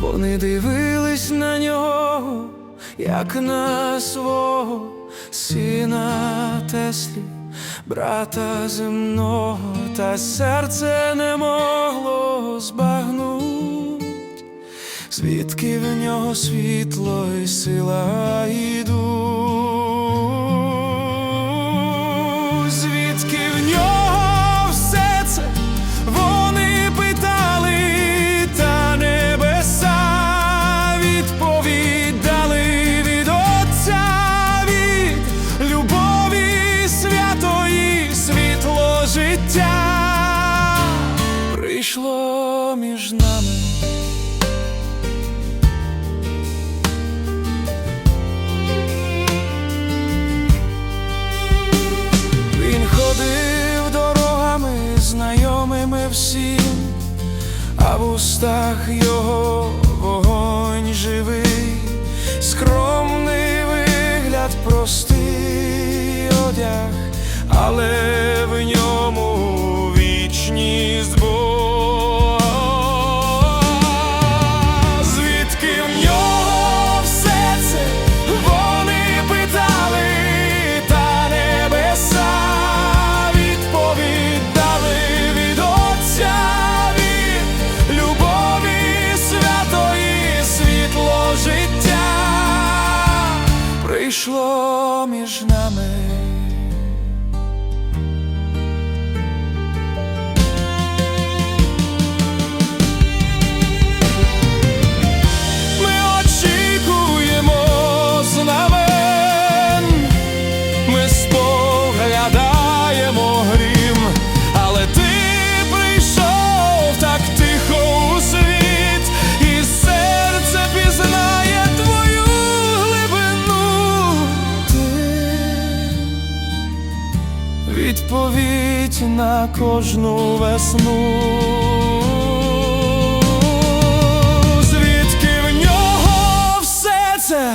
Ми дивились на нього, як на свого сина Теслі, брата земного, та серце не могло збагнуть, звідки в нього світло і сила йдуть, між нами. Він ходив дорогами знайомими всім, а в устах його вогонь живий, скромний вигляд, простий одяг, але прийшло між нами. відповідь на кожну весну. Звідки в нього все це?